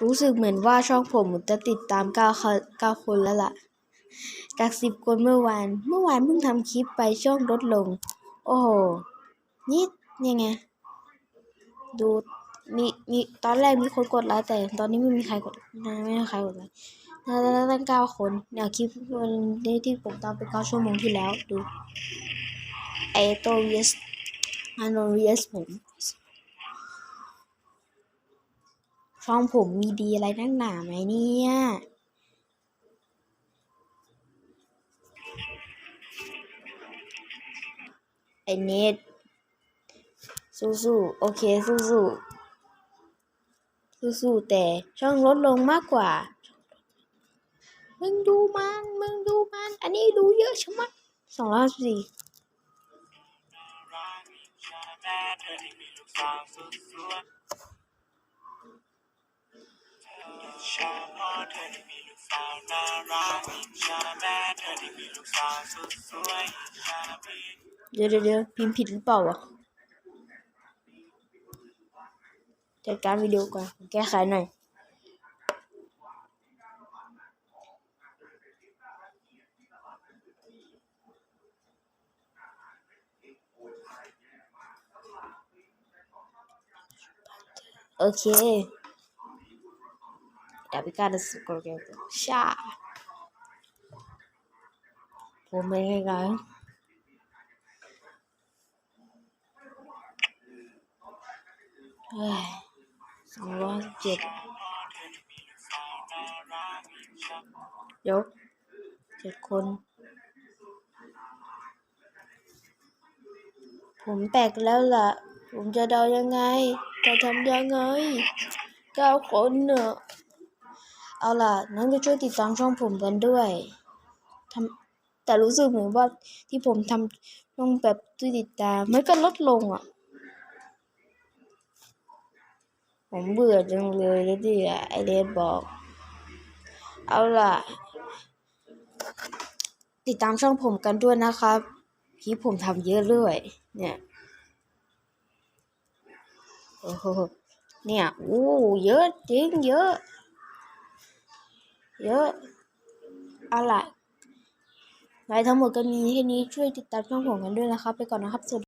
รู้สึกเหมือนว่าช่องผมจะติดตามเก้าคนเก้าคนแล้วล่ะ จากสิบคนเมื่อวาน เมื่อวานเพิ่งทำคลิปไปช่องลดลง โอ้โห นี่ยังไง ดูมีมีตอนแรกมีคนกดไลค์แต่ตอนนี้ไม่มีใครกดไม่มีใครกดไลค์น่าจะตั้งเก้าคนเนี่ยคลิปวันนี้ที่ผมตามไปเก้าชั่วโมงที่แล้วดูไอโตเวสอันโนเวสผม ช่องผมมีดีอะไรนักหนาไหมเนี่ยไอเน็ตสู้ๆโอเคสู้ๆสู้ๆแต่ช่องลดลงมากกว่า มึงดูมันมึงดูมัน อันนี้ดูเยอะชะมัดสองร้อยสี่ เธอได้มีลูกสาวน่ารักชอบแม่เธอได้มีลูกสาวสุดสวยชอบพี่ เดี๋ยวเดี๋ยวเดี๋ยวพิมพ์ผิดหรือเปล่าวะจัดการวิดีโอก่อนแก้ไขหน่อยโอเค ดาบิการสกอร์เกลชาผมไม่ให้กันเฮ้ยสองร้อยเจ็ดยกเจ็ดคนผมแตกแล้วล่ะ ผมจะเดายังไง จะทำยังไงเก้าคนเนอะ เอาล่ะน้องจะช่วยติดตามช่องผมกันด้วยทำแต่รู้สึกเหมือนว่าที่ผมทำช่องแบบติดตามมันก็ลดลงอะ ผมเบื่อจังเลยแล้วดิไอเดฟบอก เอาล่ะ ติดตามช่องผมกันด้วยนะครับคลิปผมทำเยอะด้วยเนี่ยโอ้โหเนี่ยโอ้เยอะจริงเยอะ เยอะอาล่ะไว้ทั้งหมดก็มีแค่นี้ช่วยติดตามช่องผมกันด้วยนะครับ ไปก่อนนะครับสวัสดี